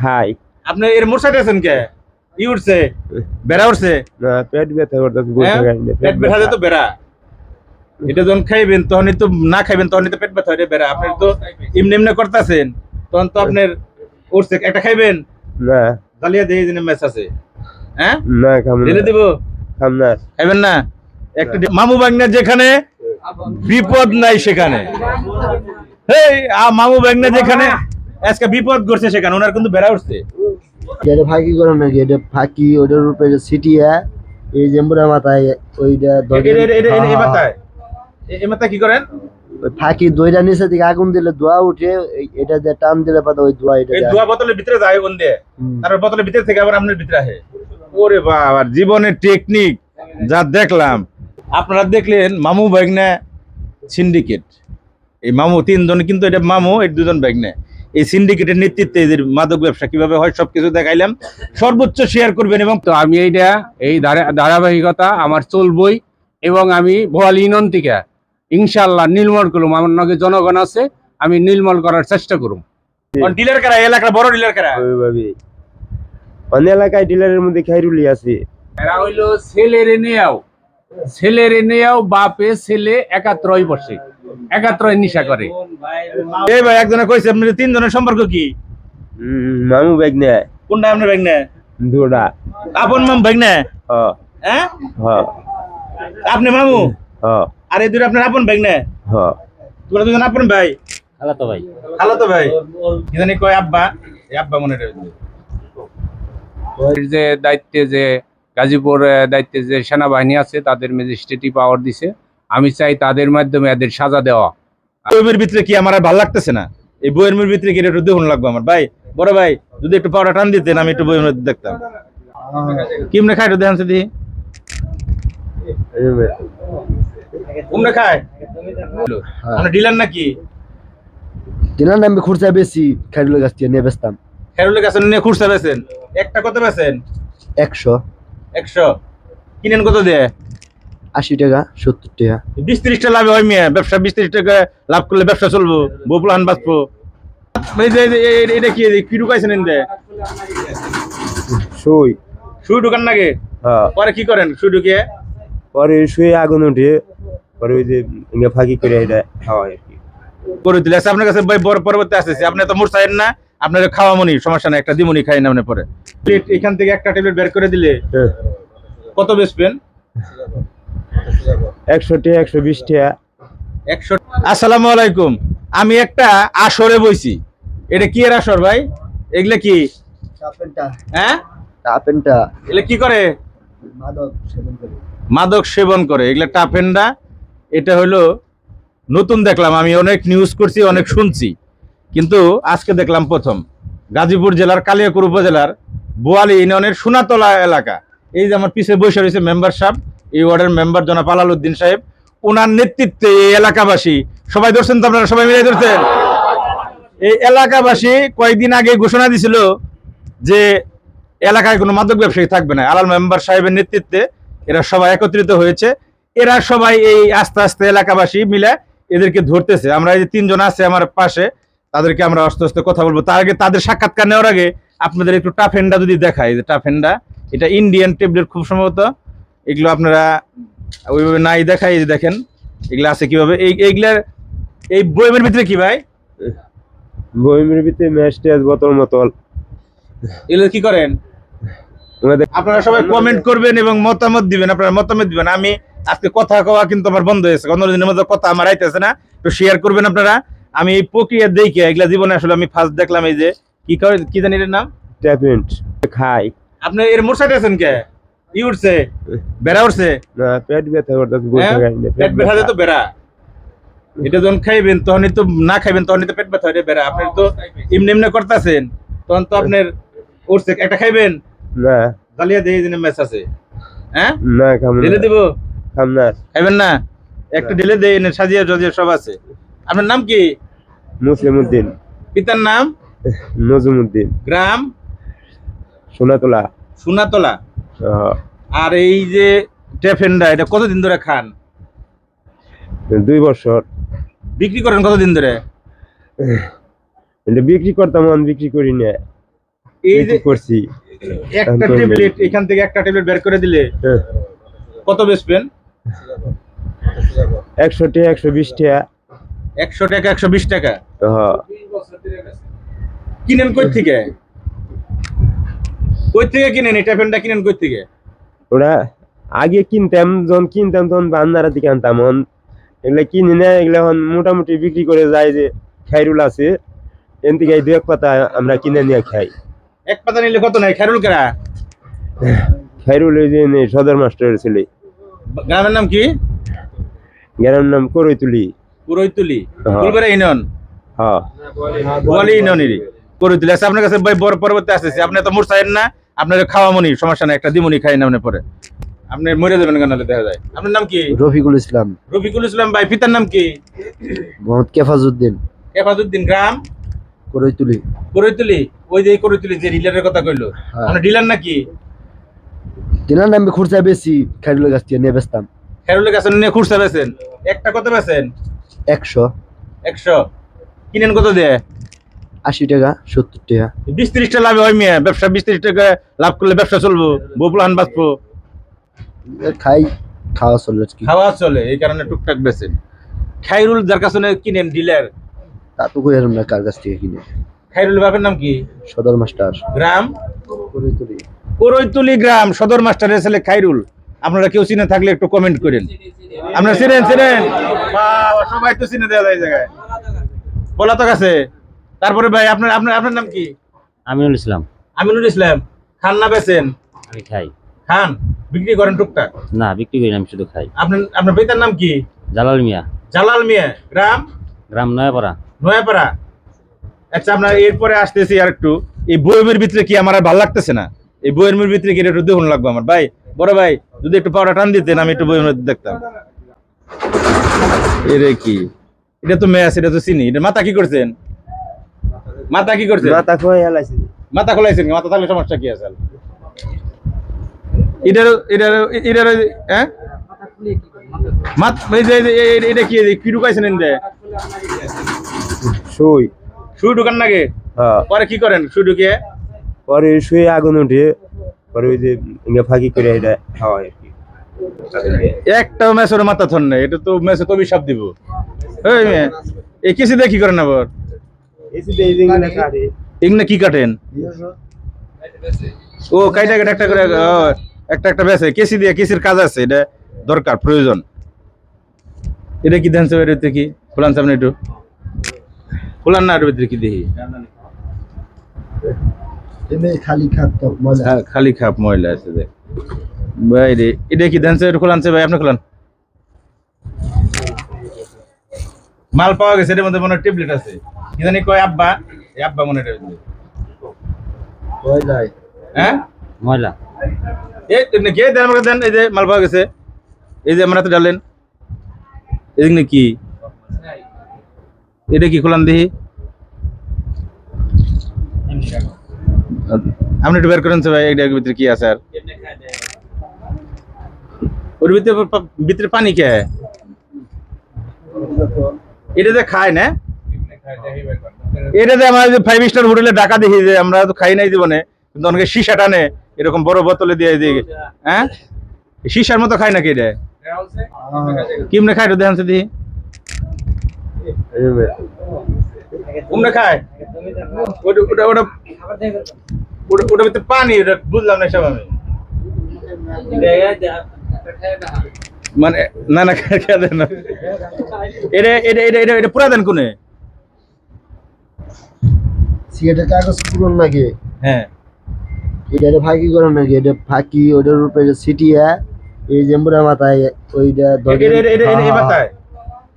খাই। আপনি এর মোর সাইডে আছেন কে? ই উঠছে বেড়া উঠছে? না পেট ব্যথা করতেছে হ্যাঁ? পেট ব্যথা তো বেড়া। এটা যখন খাইবেন তখনই তো না খাইবেন তখনই তো পেট ব্যথা হয় বেড়া। আপনি তো এমনি এমনি করতেছেন তখন তো আপনার উঠছে। একটা খাইবেন? না। জালিয়া দিয়ে দিনে ম্যাচ আছে। হ্যাঁ? না খাম না। দিব? খাম না। খাইবেন না? একটা মামু বাগনার যেখানে বিপদ নাই সেখানে। এই আ মামু বাগনা যেখানে আজকে বিপদ করছে সেখানে ওনার কিন্তু বেড়া উঠছে এটা ফাঁকি করে নাকি এটা ফাঁকি ওটার উপরে এই জেম্বুরা মাথায় ওইটা এই মাথায় এই মাথায় কি করেন ফাঁকি দইটা নিচে দিকে আগুন দিলে ধোয়া উঠে এটা দিয়ে টান দিলে পাতা ওই ধোয়া এটা বোতলের ভিতরে যায় কোন দিয়ে তারপর বোতলের ভিতরে থেকে আবার আপনার ভিতরে আসে ওরে বাবা জীবনের টেকনিক যা দেখলাম আপনারা দেখলেন মামু ব্যাগনা সিন্ডিকেট এই মামু তিনজন কিন্তু এটা মামু এই দুজন ব্যাগনা এই সিন্ডিকেটের নেতৃত্বে এদের মাদক ব্যবসা কীভাবে হয় সবকিছু দেখাইলাম। সর্বোচ্চ শেয়ার করবেন এবং তো আমি এইটা এই ধারা- ধারাবাহিকতা আমার চলবই এবং আমি ভোয়ালি ইউনিয়ন থেকে ইনশাল্লাহ নির্মল করুম। আমার নগে জনগণ আছে আমি নির্মল করার চেষ্টা করুম। ডিলার কারা? এলাকার বড় ডিলার কারা? অন্য এলাকায় ডিলারের মধ্যে খাইরুলি আছে। এরা হইল ছেলের নিয়েও ছেলের নিয়েও বাপে ছেলে একাত্রই বসে। একাত্রই নিশা করে। এই ভাই একজনে কইছে আপনাদের তিনজনের সম্পর্ক কি? মামু ব্যাগ কোনটা আপনার ব্যাগনা দুটা। আপন মাম ব্যাগনা হ। হ্যাঁ আপনি মামু? হ। আর এই দুটো আপনার আপন ব্যাগনা হ। তোমরা দুজন আপন ভাই? হ্যালো তো ভাই। হ্যালো তো ভাই। কি জানি কয় আব্বা? এই আব্বা মনে রয়েছে। যে দায়িত্বে যে গাজীপুর দায়িত্বে যে সেনাবাহিনী আছে তাদের ম্যাজিস্ট্রেটি পাওয়ার দিছে। আমি চাই তাদের মাধ্যমে এদের সাজা দেওয়া। বইয়ের ভিতরে কি আমার আর ভালো লাগতেছে না? এই বইয়ের মেয়ের ভিতরে কি একটু দেখুন লাগবে আমার? ভাই বড় ভাই যদি একটু পাউডার টান দিতেন আমি একটু বইয়ের মধ্যে দেখতাম। কিমনে খায় একটু দেখান দিদি খায়? আমরা ডিলার নাকি? না খুরসা বেশি খাইরুলের গাছ থেকে নিয়ে বেচতাম। কাছে একটা কত একশো। একশো। কিনেন কত দিয়ে? আশি টাকা সত্তর টাকা। বিশ ত্রিশটা লাভ হয় মেয়ে ব্যবসা বিশ ত্রিশ টাকা লাভ করলে ব্যবসা চলবো বপুলান বাঁচবো। এটা কি কি ঢুকাইছেন এনদে শুই শুই ঢুকান নাকি? হ্যাঁ। পরে কি করেন? শুই ঢুকিয়ে পরে শুয়ে আগুন উঠে পরে ওই যে ফাঁকি করে এটা খাওয়া আর কি। করে দিলে আপনার কাছে ভাই বড় পরবর্তী আসতেছি। আপনি তো মোট চাইেন না আপনার খাওয়া মনি সমস্যা নাই একটা দিমনি খাই না পরে। এখান থেকে একটা ট্যাবলেট বের করে দিলে হ্যাঁ। কত বেচবেন? একশো একশো বিশ টাকা একশো আসসালামু আলাইকুম। আমি একটা আসরে বইছি। এটা কি এর আসর ভাই? এগুলা কি? হ্যাঁ? এগুলা কি করে? মাদক সেবন করে। মাদক এগুলা টাফেন্ডা এটা হলো নতুন দেখলাম। আমি অনেক নিউজ করছি অনেক শুনছি। কিন্তু আজকে দেখলাম প্রথম। গাজীপুর জেলার কালিয়াকুর উপজেলার বোয়ালি ইউনিয়নের সোনাতলা এলাকা। এই যে আমার পিছিয়ে বসে রয়েছে মেম্বার সাহেব। এই ওয়ার্ডের মেম্বার জনাব আলাল উদ্দিন সাহেব ওনার নেতৃত্বে এই এলাকাবাসী, সবাই ধরছেন তো আপনারা সবাই মিলে ধরছেন? এই এলাকাবাসী কয়েকদিন আগে ঘোষণা দিছিল যে এলাকায় কোনো মাদক ব্যবসায়ী থাকবে না। আলাল মেম্বার সাহেবের নেতৃত্বে এরা সবাই একত্রিত হয়েছে। এরা সবাই এই আস্তে আস্তে এলাকাবাসী মিলে এদেরকে ধরতেছে। আমরা এই যে তিনজন আছে আমার পাশে, তাদেরকে আমরা আস্তে আস্তে কথা বলব। তার আগে তাদের সাক্ষাৎকার নেওয়ার আগে আপনাদের একটু টাফেন্ডা যদি দেখায় যে টাফেন্ডা এটা ইন্ডিয়ান ট্যাবলেট খুব সম্ভবত এগুলো আপনারা ওইভাবে নাই দেখাই দেখেন এগুলো আছে কীভাবে? এই এইগুলার এই বইমের ভিতরে কি ভাই? বইমের ভিতরে ম্যাচ ট্যাচ বোতল মতল। এগুলো কি করেন? আপনারা সবাই কমেন্ট করবেন এবং মতামত দিবেন আপনারা মতামত দিবেন। আমি আজকে কথা কওয়া কিন্তু আমার বন্ধ হয়েছে দিনের মতো কথা আমার আইতেছে না। তো শেয়ার করবেন আপনারা। আমি এই প্রক্রিয়া দেখে এগুলা জীবনে আসলে আমি ফার্স্ট দেখলাম এই যে কি করে কি জানি এর নাম? ট্যাপেন্ট খাই। আপনি এর মোর সাইডে আছেন কে? ই উঠছে বেড়া উঠছে না পেট ব্যথা করতেছে বসে হ্যাঁ? পেট ব্যথা। তো বেড়া। এটা যখন খাইবেন তখনই তো না খাইবেন তখনই তো পেট ব্যথা হয় বেড়া। আপনি তো এমনি এমনি করতেছেন তখন তো আপনার উঠছে একটা খাইবেন? না। জালিয়া দিয়ে দিনে ম্যাচ আছে। হ্যাঁ? না খাম ঢেলে দিব? খাম না। খাইবেন না? একটা ঢেলে দেয় এনে সাজিয়ে সাজিয়ে সব আছে। আপনার নাম কি? মুসলিম উদ্দিন পিতার নাম? নজম উদ্দিন গ্রাম? সোনাতলা। সোনাতলা। আর এই যে টেফেন্ডা এটা কতদিন ধরে খান? দুই বছর। বিক্রি করেন কতদিন ধরে? এটা বিক্রি করতাম আমি বিক্রি করি না। এই যে করছি। একটা ট্যাবলেট এখান থেকে একটা ট্যাবলেট বের করে দিলে হ্যাঁ। কত বেচবেন? একশো টাকা একশো বিশ টাকা। একশো টাকা একশো বিশ টাকা? হ্যাঁ। কিনেন কই থেকে? কই থেকে কিনেন? এই ট্যাবলেটটা কিনেন কই থেকে? ওরা আগে কিনতাম যখন কিনতাম তখন বান্দারা দিকে আনতাম। এগুলো কিনি না এগুলো এখন মোটামুটি বিক্রি করে যায় যে খাইরুল আছে। এন থেকে দু এক পাতা আমরা কিনে নিয়ে খাই। এক পাতা নিলে কত নাই খেরুল কেরা? খাইরুল ওই যে সদর মাস্টারের ছেলে। গ্রামের নাম কি? গ্রামের নাম করই তুলি হ্যাঁ। ফুলবেড়া ইউনিয়ন? হ্যাঁ। গোয়ালি ইউনিয়নেরই। করইতুলি আচ্ছা আপনার কাছে ভাই বড় পরবর্তী আসতেছি আপনি তো মুরসাইন না আপনার খাওয়া মনি সমস্যা নাই একটা দিমুনি খাই না আপনি পরে। আপনি মরে যাবেন কেন দেখা যায়? আপনার নাম কি? রফিকুল ইসলাম। রফিকুল ইসলাম ভাই পিতার নাম কি? মোহাম্মদ কেফাজউদ্দিন। হেফাজুদ্দিন গ্রাম? করইতুলি। করইতুলি? ওই যে করইতুলি যে ডিলারের কথা কইলো। হ্যাঁ। আপনার ডিলার নাকি ডিলার নামে খুরচা বেশি খাইরুলের কাছ থেকে নিয়ে বেচতাম। খেরুলের কাছে নিয়ে খুঁজতে বেছেন একটা কত বেছেন একশো। একশো। কিনেন কত দিয়ে? আশি টাকা সত্তর টাকা। বিশ ত্রিশটা লাভ হয় মেয়ে ব্যবসা বিশ ত্রিশ টাকা লাভ করলে ব্যবসা চলবো বপুলান বাঁচবো। খাই খাওয়া চলে খাওয়া চলে এই কারণে টুকটাক বেছেন খাইরুল যার কাছে কিনেন ডিলার। তা তো কই না কার কাছ থেকে কিনে? খাইরুল বাপের নাম কি? সদর মাস্টার। গ্রাম? করইতুলি করইতুলি গ্রাম সদর মাস্টারের ছেলে খাইরুল। আপনারা কেউ চিনে থাকলে একটু কমেন্ট করেন। আপনারা চিনেন চিনেন? বাহ, সবাই তো চিনে দেওয়া যায় জায়গায়। বলা তো কাছে তারপরে ভাই আপনার আপনার আপনার নাম কি? আমিনুল ইসলাম। আমিনুল ইসলাম খান না বেছেন আমি খাই। খান বিক্রি করেন টুকটাক? না বিক্রি করি না, আমি শুধু খাই। আপনার আপনার পিতার নাম কি? জালাল মিয়া। জালাল মিয়া গ্রাম? গ্রাম নয়াপাড়া। নয়াপাড়া। আচ্ছা আপনার এরপরে আসতেছি আর একটু এই বইয়ের ভিতরে কি আমার আর ভালো লাগতেছে না? এই বইয়ের ভিতরে কি একটু দেখুন লাগবে আমার? ভাই বড় ভাই যদি একটু পাউডার টান দিতেন আমি একটু বইয়ের মধ্যে দেখতাম। এরে কি? এটা তো ম্যাচ এটা তো চিনি। এটা মাথা কি করছেন? মাথা কি করছেন মাথা খোয়াই হেলাইছি। মাথা খোলাইছেন কি? মাথা থাকলে সমস্যা কি আছে? এটার এটার এটার হ্যাঁ মাত এই যে এই যে- এই- এটা কি কি ঢুকাইছেন এনে শুই। শুই ঢুকান নাকি? হ্যাঁ। পরে কি করেন? শুই ঢুকিয়ে? পরে শুয়ে আগুন উঠে পরে ওই যে ফাঁকি করে এটা খাওয়াই। আর একটা মেসের মাথা থন নেই এটা তো মেসে তো অভিশাপ দিব। এই মেয়ে এই কিসি কি করেন আবার? এগুলো কি কাটেন? ও কাইটা কাটা একটা করে একটা একটা বেসে কেসি দিয়ে কেসির কাজ আছে এটা দরকার প্রয়োজন। এটা কি ধান ভিতরে কি? খোলান সামনে একটু। খোলান না এর ভিতরে কি দেখি? খালি হ্যাঁ, খালি খাপ ময়লা আছে দেখ। বাইরে এটা কি ধান খোলান ভাই আপনি খোলান। মাল পাওয়া গেছে এর মধ্যে মনে ট্যাবলেট আছে। কি জানি কয় আব্বা? এই আব্বা মনে এটা। হয়ে? যায় ময়লা। এই কে দেন আমাকে দেন এই যে মাল পাওয়া গেছে। এই যে আমরা তো ডালেন এদিকে কি এটা কি খোলান দেখি? আপনি একটু বের করেন ভাই এটার ভিতরে কি আছে আর? ওর ভিতরে ভিতরে পানি কে? এটা যে খায় না? এটা যে আমার ফাইভ স্টার হোটেলে ডাকা দেখি যে আমরা তো খাই নাই জীবনে কিন্তু অনেকে সীসা টানে এরকম বড় বোতলে দিয়ে দিয়ে হ্যাঁ? সীসার মতো খায় নাকি এটা? কিমনে খায় এটা দেখান তো দেখি। কুমনে খায়? ওটা ওটা ওটা ওটা ওটা ভিতরে পানি ওটা বুঝলাম না সব আমি। মানে না না খেয়ে দেন না। এটা এটা এটা এটা এটা পুরা কোনে? সিগারেটের কাগজ পুরন নাকি হ্যাঁ এটা ফাঁকি করে নাকি এটা ফাঁকি ওটার উপরে সিটিয়া এই জেম্বুরা মাথায় ওইটা এই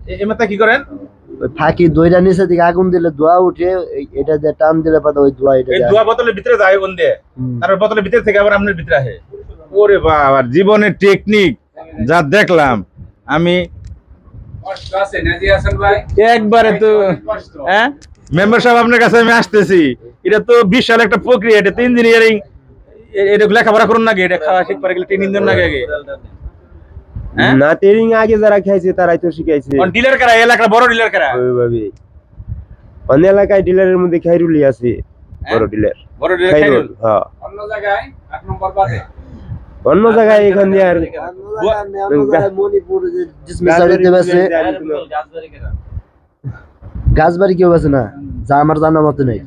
হ্যাঁ, মাথায় কি করেন ফাঁকি দইটা নিচে দিকে আগুন দিলে ধোয়া উঠে এটা যে টান দিলে পাতা ওই ধোয়া এটা যায়। বোতলের ভিতরে যায় কোন দিয়ে। তারপর বোতলের ভিতরে থেকে আবার আপনার ভিতরে আসে ওরে বাবা জীবনের টেকনিক যা দেখলাম আমি একবারে তো হ্যাঁ মেম্বার সাহেব আপনার কাছে আমি আসতেছি। এটা তো বিশাল একটা প্রক্রিয়া এটা তো ইঞ্জিনিয়ারিং এটা লেখাপড়া করুন নাকি? এটা খাওয়া শিখবার গেলে ট্রেনিং দেন নাকি আগে। হ্যাঁ? না ট্রেনিং আগে যারা খাইছে তারাই তো শিখাইছে। ডিলার কারা? এই এলাকার বড় ডিলার কারা? ওইভাবে অন্য এলাকায় ডিলারের মধ্যে খাইরুলি আছে। বড় ডিলার বড় ডিলার খাইরুল হ্যাঁ। অন্য জায়গায় এক নম্বর বাদে। অন্য জায়গায় এখান দিয়ে আর মণিপুর যে ডিসমিসারিতে বেছে গাছবাড়ি কেউ আছে না যা আমার জানা মতো নেই।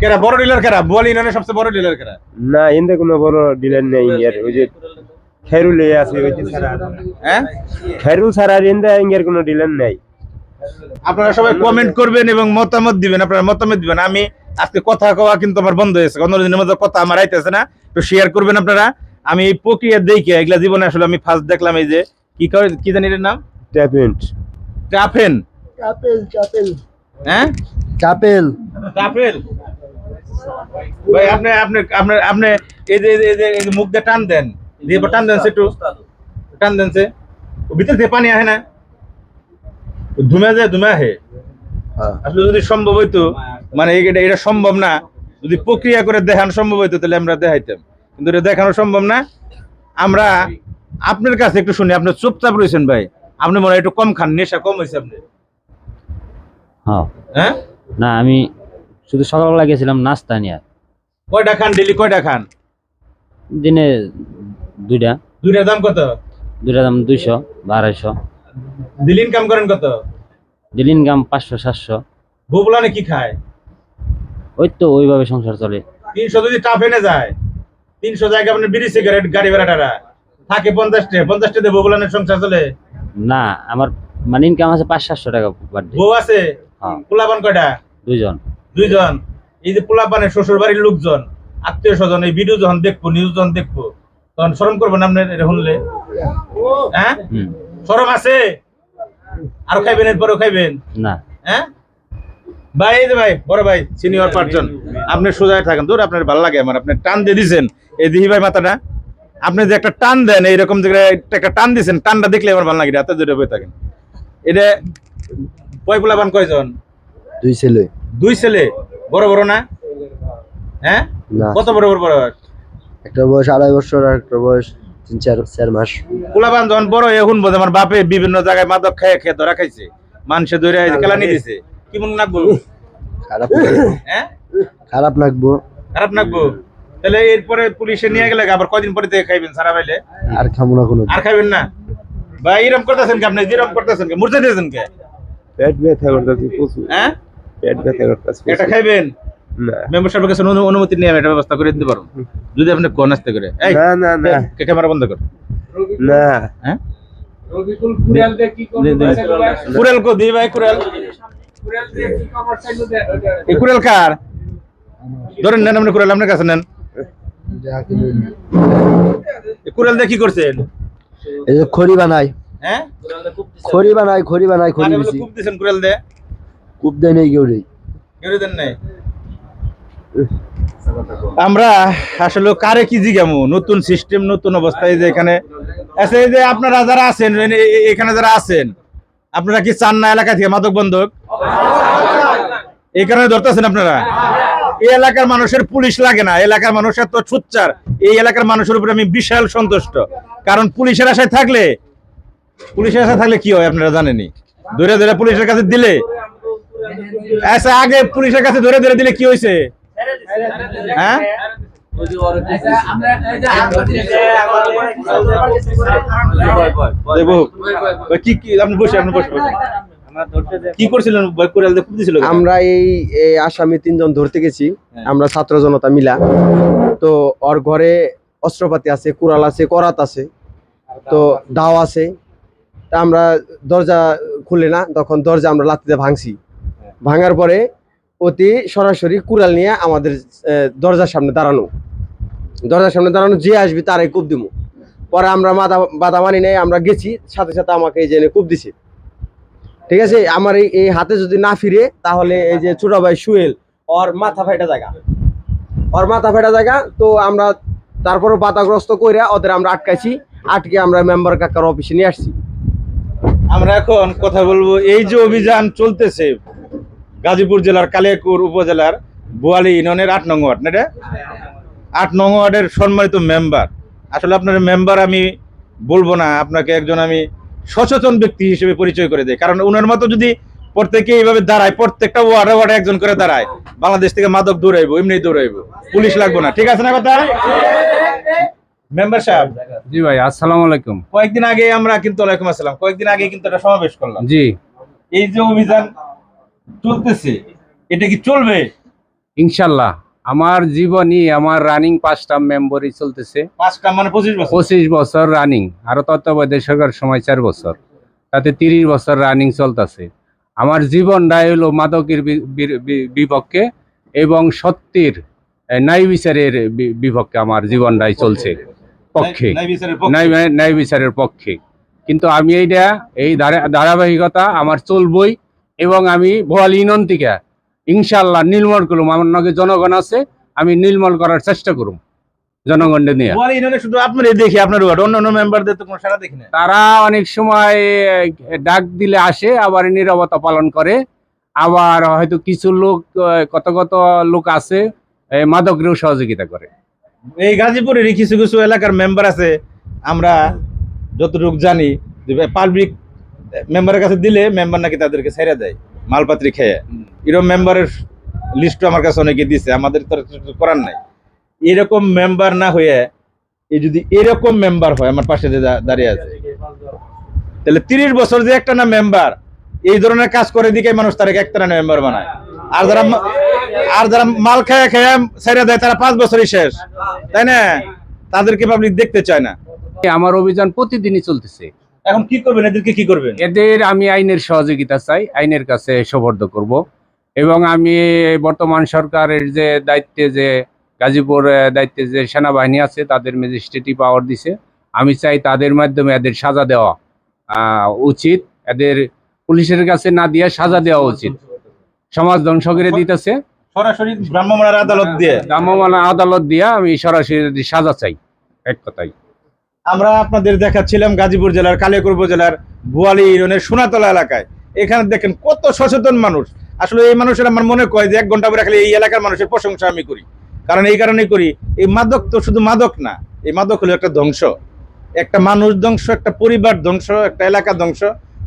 কেরা বড় ডিলার কেরা? বোয়ালি ইউনিয়নের সবচেয়ে বড় ডিলার কেরা? না এনতে কোনো বড় ডিলার নেই ইয়ার ওই যে খাইরুল আছে ওই যে হ্যাঁ? খাইরুল ছাড়া আর এনতে ইয়ার কোনো ডিলার নাই। আপনারা সবাই কমেন্ট করবেন এবং মতামত দিবেন আপনারা মতামত দিবেন। আমি আজকে কথা কওয়া কিন্তু আমার বন্ধ হয়েছে অন্য দিনের মধ্যে কথা আমার আইতেছে না তো শেয়ার করবেন আপনারা। আমি এই প্রক্রিয়া দেখে এগুলা জীবনে আসলে আমি ফার্স্ট দেখলাম এই যে কি করে কি জানি এর নাম? ট্যাপেন্ট ট্রাফেন চাপেল চাপেল হ্যাঁ চাপেল ট্রাফেল ভাই আপনি আপনি আপনি আপনি এই যে এই যে- এই যে মুখ দিয়ে টান দেন। দিয়ে টান দেন সে একটু। টান দেন সে। ও ভিতর থেকে পানি আহে না। ধুমে যায় ধুমে আহে। হ্যাঁ। আসলে যদি সম্ভব হইতো মানে এটা এটা সম্ভব না। যদি প্রক্রিয়া করে দেখানো সম্ভব হইতো তাহলে আমরা দেখাইতাম। কিন্তু এটা দেখানো সম্ভব না। আমরা আপনার কাছে একটু শুনি আপনি চুপচাপ রয়েছেন ভাই। আপনি মনে হয় একটু কম খান নেশা কম হয়েছে আপনি হ্যাঁ। হ্যাঁ? না আমি শুধু সকালবেলা গেছিলাম নাস্তা নিয়ে। কয়টা খান ডেলি কয়টা খান? দিনে দুইটা। দুইটার দাম কত? দুইটা দাম দুইশো বা আড়াইশো। দিল ইনকাম করেন কত? ডেলি ইনকাম পাঁচশো সাতশো। বউগুলানে কি খায়? ওই তো ওইভাবে সংসার চলে। তিনশো যদি টাপ এনে যায় তিনশো জায়গা আপনার বিড়ি সিগারেট গাড়ি ভাড়াটারা থাকে পঞ্চাশটা পঞ্চাশটা বউগুলানের সংসার চলে। না আমার মানে ইনকাম আছে পাঁচ সাতশো টাকা পার ডে বউ আছে? হ্যাঁ। পোলাপান কয়টা? দুইজন। দুইজন। এই যে পোলাপানের শ্বশুর বাড়ির লোকজন আত্মীয় স্বজন এই ভিডিও যখন দেখব নিউজ যখন দেখব তখন স্মরণ করবেন আপনার এটা শুনলে? হ্যাঁ? সরম আছে? আরও খাইবেন এরপরেও খাইবেন? না। হ্যাঁ? ভাই এই যে ভাই বড় ভাই সিনিয়র পাঁচজন। আপনি সোজায় থাকেন। দূর আপনার ভালো লাগে আমার। আপনি টান দিয়ে দিছেন। এই দিহি ভাই মাথাটা। আপনি যে একটা টান দেন এইরকম যে একটা টান দিছেন টানটা দেখলে আমার ভালো লাগে এত দূরে বয়ে থাকেন। এটা কয় পোলাপান কয়জন? দুই ছেলে। দুই ছেলে? বড় বড় না? হ্যাঁ? কত বড় বড় বড়? একটা বয়স আড়াই বছর আর একটা বয়স তিন চার চার মাস। পোলাপান যখন বড় হয়ে শুনব আমার বাপে বিভিন্ন জায়গায় মাদক খেয়ে খেয়ে ধরা খাইছে মানুষে ধরে কেলানি দিছে। কি মনে লাগবো খারাপ। হ্যাঁ? খারাপ লাগবো খারাপ লাগবো তাহলে এরপরে পুলিশে নিয়ে গেলে আবার কদিন পরে থেকে খাইবেন সারা পাইলে আর খাব না কোনো আর খাইবেন না? ভাই এরকম করতেছেন কে আপনি যেরম করতেছেন কে মূর্ছা দিয়েছেন কে? পেট ব্যথা করতেছি প্রচুর। হ্যাঁ? পেট ব্যথা করতেছি এটা খাইবেন? মেম্বার সাহেবের কাছে অনুমতি নিয়ে আমি এটা ব্যবস্থা করে দিতে পারব। যদি আপনি কোন আসতে করে এই না না না। কে- ক্যামেরা বন্ধ কর। না। হ্যাঁ? রবিকুল কি করব দি ভাই কুড়াল। কুড়াল দিয়ে কি করব চাইলো দেখ, ওইটা। এই কুড়াল কার? ধরেন নেন আপনি কুড়াল আপনার কাছে নেন। কুড়াল দিয়ে কি করছেন? এই যে খড়ি বানাই। হ্যাঁ? খড়ি বানাই খড়ি বানাই খড়ি বেশি। খুব দিছেন কুড়াল দিয়ে? কূপ দেয় নেই কেউ নেই কেউ দেন নাই? আমরা আসলে কারে কি জিগামু? নতুন সিস্টেম নতুন অবস্থায় যে এখানে। আচ্ছা এই যে আপনারা যারা আছেন এখানে যারা আছেন আপনারা কি চান না এলাকা থেকে মাদক বন্ধক এই কারণে ধরতেছেন আপনারা? এই এলাকার মানুষের পুলিশ লাগে না। এলাকার মানুষের তো ছুচ্চার এই এলাকার মানুষের উপরে আমি বিশাল সন্তুষ্ট। কারণ পুলিশের আশায় থাকলে পুলিশের আশায় থাকলে কি হয় আপনারা জানেনি ধরে ধরে পুলিশের কাছে দিলে। আচ্ছা আগে পুলিশের কাছে ধরে ধরে দিলে কি হয়েছে হ্যাঁ? দেবো কি কি আপনি বসে আপনি বসে। কি করছিলেন? আমরা এই এই আসামি তিনজন ধরতে গেছি। হ্যাঁ। আমরা ছাত্র জনতা মিলা। তো ওর ঘরে অস্ত্রপাতি আছে কুড়াল আছে করাত আছে তো দাও আছে। তা আমরা দরজা খুলে না তখন দরজা আমরা লাতিতে ভাঙছি। ভাঙার পরে অতি সরাসরি কুড়াল নিয়ে আমাদের দরজার সামনে দাঁড়ানো। দরজার সামনে দাঁড়ানো যে আসবে তারাই কূপ দিব পরে আমরা মাথা বাধা মানি নেই আমরা গেছি সাথে সাথে আমাকে এই এনে কূপ দিছে। ঠিক আছে? আমার এই এই হাতে যদি না ফিরে, তাহলে এই যে ছোট ভাই সুয়েল ওর মাথা ফাইটা জায়গা। ওর মাথা ফাইটা জায়গা, তো আমরা তারপরে বাধাগ্রস্ত কইরা ওদের আমরা আটকাইছি। আটকে আমরা মেম্বার কাকার অফিসে নিয়ে আসছি। আমরা এখন কথা বলব, এই যে অভিযান চলতেছে গাজীপুর জেলার কালিয়াকুর উপজেলার বোয়ালি ইউনিয়নের আট নং ওয়ার্ড না? আট নং ওয়ার্ডের সম্মানিত মেম্বার। আসলে আপনার মেম্বার আমি বলব না, আপনাকে একজন আমি সচেতন ব্যক্তি হিসেবে পরিচয় করে দেয়। কারণ ওনার মতো যদি প্রত্যেকে এইভাবে দাঁড়ায় প্রত্যেকটা ওয়ার্ডে ওয়ার্ডে একজন করে দাঁড়ায় বাংলাদেশ থেকে মাদক দৌড়াইবো এমনি দৌড়াইবো পুলিশ লাগবো না। ঠিক আছে না কথা? মেম্বার সাহেব। জি ভাই আসসালামু আলাইকুম। কয়েকদিন আগে আমরা কিন্তু ওয়ালাইকুম আসসালাম। কয়েকদিন আগে কিন্তু একটা সমাবেশ করলাম। জি। এই যে অভিযান চলতেছে এটা কি চলবে? ইনশাল্লাহ। আমার জীবনই আমার রানিং পাঁচটা মেম্বরই চলতেছে। পাঁচটা মানে পঁচিশ বছর? পঁচিশ বছর রানিং আরও তত্ত্বাবধায়ক সরকার সময় চার বছর। তাতে তিরিশ বছর রানিং চলতেছে। আমার জীবনটাই হলো মাদকের বিপক্ষে এবং সত্যের ন্যায় বিচারের বিপক্ষে আমার জীবনটাই চলছে। পক্ষে। ন্যায় বিচারের পক্ষে। কিন্তু আমি এইটা এই ধারা- ধারাবাহিকতা আমার চলবই এবং আমি ভোয়াল ইউনিয়ন থেকে ইনশাল্লাহ নির্মল করুম আমার নগে জনগণ আছে আমি নির্মল করার চেষ্টা করুম জনগণকে নিয়ে। শুধু আপনারই দেখি আপনার অন্য অন্য মেম্বারদের তো কোনো সারা দেখি না তারা অনেক সময় ডাক দিলে আসে আবার নীরবতা পালন করে আবার হয়তো কিছু লোক কত কত লোক আছে মাদকেরও সহযোগিতা করে। এই গাজীপুরেরই কিছু কিছু এলাকার মেম্বার আছে আমরা যতটুকু জানি পাবলিক মেম্বারের কাছে দিলে মেম্বার নাকি তাদেরকে ছেড়ে দেয়। মালপাত্রি খেয়ে। এরকম মেম্বারের লিস্ট আমার কাছে অনেকে দিছে আমাদের তো করার নাই। এরকম মেম্বার না হয়ে এই যদি এরকম মেম্বার হয় আমার পাশে যে দাঁড়িয়ে আছে। তাহলে তিরিশ বছর যে একটা না মেম্বার এই ধরনের কাজ করে দিকে মানুষ তারা একটা না মেম্বার বানায়। আর যারা মা- আর যারা মাল খেয়ে খেয়ে ছেড়ে দেয় তারা পাঁচ বছরই শেষ। তাই না? তাদেরকে পাবলিক দেখতে চায় না। আমার অভিযান প্রতিদিনই চলতেছে। এখন কি করবেন? এদেরকে কি করবেন? এদের আমি আইনের সহযোগিতা চাই আইনের কাছে সোপর্দ করব। এবং আমি বর্তমান সরকারের যে দায়িত্বে যে গাজীপুর দায়িত্বে যে সেনাবাহিনী আছে তাদের ম্যাজিস্ট্রেটি পাওয়ার দিছে। আমি চাই তাদের মাধ্যমে এদের সাজা দেওয়া আহ, উচিত। এদের পুলিশের কাছে না দিয়ে সাজা দেওয়া উচিত। সমাজ ধ্বংস করে দিতেছে। সরাসরি ভ্রাম্যমাণ আদালত দিয়ে? ভ্রাম্যমাণ আদালত দিয়ে আমি সরাসরি সাজা চাই এক কথাই আমরা আপনাদের দেখাচ্ছিলাম গাজীপুর জেলার কালিয়াকুর উপজেলার বুয়ালি ইউনিয়নের সোনাতলা এলাকায়। এখানে দেখেন কত সচেতন মানুষ। আসলে এই মানুষের আমার মনে কয় যে এক ঘণ্টা পরে খালি এই এলাকার মানুষের প্রশংসা আমি করি। কারণ এই কারণেই করি, এই মাদক তো শুধু মাদক না, এই মাদক হলো একটা ধ্বংস। একটা মানুষ ধ্বংস, একটা পরিবার ধ্বংস, একটা এলাকা ধ্বংস,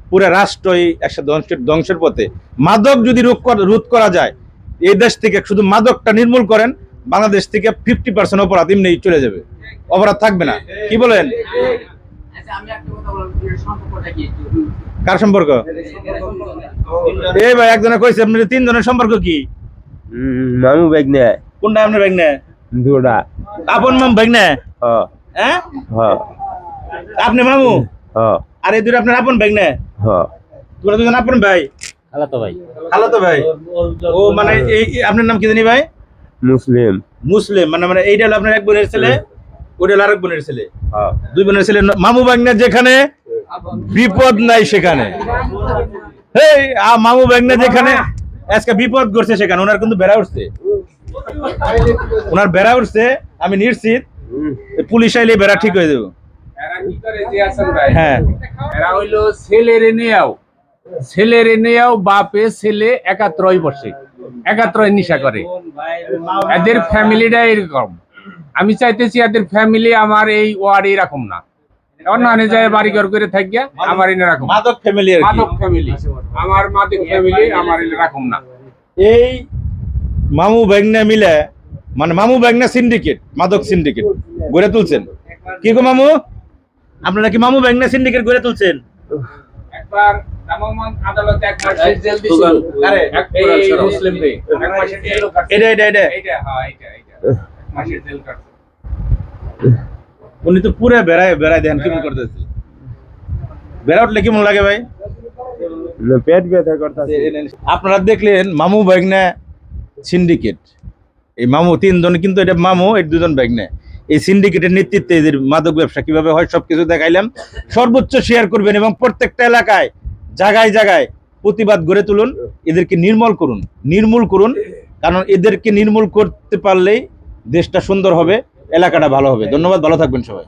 পুরো রাষ্ট্রই একটা ধ্বংসের ধ্বংসের পথে। মাদক যদি রোধ রোধ করা যায়, এই দেশ থেকে শুধু মাদকটা নির্মূল করেন বাংলাদেশ থেকে ফিফটি পার্সেন্ট অপরাধ এমনি চলে যাবে। অপরাধ থাকবে না। কি বলেন? কার সম্পর্ক? এই ভাই একজনে কইছে আপনার তিনজনের সম্পর্ক কি? মামু ব্যাগ নেয় কোনটা আপনার ব্যাগ নেয় দুটা। আপন মাম ব্যাগ নেয় হ? হ্যাঁ হ। আপনি মামু? হ। আর এই দুটো আপনার আপন ব্যাগ নেয় হ। তোমরা দুজন আপন ভাই? হ্যালো তো ভাই। হ্যালো তো ভাই। ও মানে এই এই- আপনার নাম কি জানি ভাই? মুসলিম। মুসলিম মানে মানে এইটা হলো আপনার এক বোনের ছেলে ওইটা হলো আরেক বোনের ছেলে। দুই বোনের ছেলে মামু বাগনা যেখানে বিপদ নাই সেখানে। হেই আ মামু বাগনা যেখানে আজকে বিপদ করছে সেখানে ওনার কিন্তু বেড়া উঠছে। ওনার বেড়া উঠছে আমি নিশ্চিত পুলিশ আইলে বেড়া ঠিক হয়ে যাব। এরা কি করে যে আছেন ভাই। হ্যাঁ। এরা হইল ছেলের নিয়েও ছেলের নিয়েও বাপে ছেলে একাত্রই বসে। একাত্রই নিশা করে। এদের ফ্যামিলিটা এরকম। আমি চাইতেছি এদের ফ্যামিলি আমার এই ওয়ার্ড এরকম না। অন্যান্য জায়গায় বাড়ি ঘর করে থাকিয়া আমার এরকম মাদক ফ্যামিলি মাদক ফ্যামিলি। আমার মাদক ফ্যামিলি আমার এরকম না। এই মামু ব্যাগনা মিলে মানে মামু ব্যাগনা সিন্ডিকেট মাদক সিন্ডিকেট গড়ে তুলছেন। কি গো মামু? আপনারা কি মামু ব্যাগনা সিন্ডিকেট গড়ে তুলছেন? একবার হ্যাঁ উনি তো পুরো বেড়ায় বেড়ায় দেন কেমন করতেছে? বেড়া উঠলে কেমন লাগে ভাই? পেট ব্যথা করতেছে। আপনারা দেখলেন মামু ব্যাগনা সিন্ডিকেট। এই মামু তিনজন কিন্তু এটা মামু এই দুজন ব্যাগনা এই সিন্ডিকেটের নেতৃত্বে এদের মাদক ব্যবসা কীভাবে হয় সবকিছু দেখাইলাম। সর্বোচ্চ শেয়ার করবেন এবং প্রত্যেকটা এলাকায় জায়গায় জায়গায় প্রতিবাদ গড়ে তুলুন, এদেরকে নির্মল করুন। নির্মূল করুন, কারণ এদেরকে নির্মূল করতে পারলেই দেশটা সুন্দর হবে, এলাকাটা ভালো হবে। ধন্যবাদ, ভালো থাকবেন সবাই।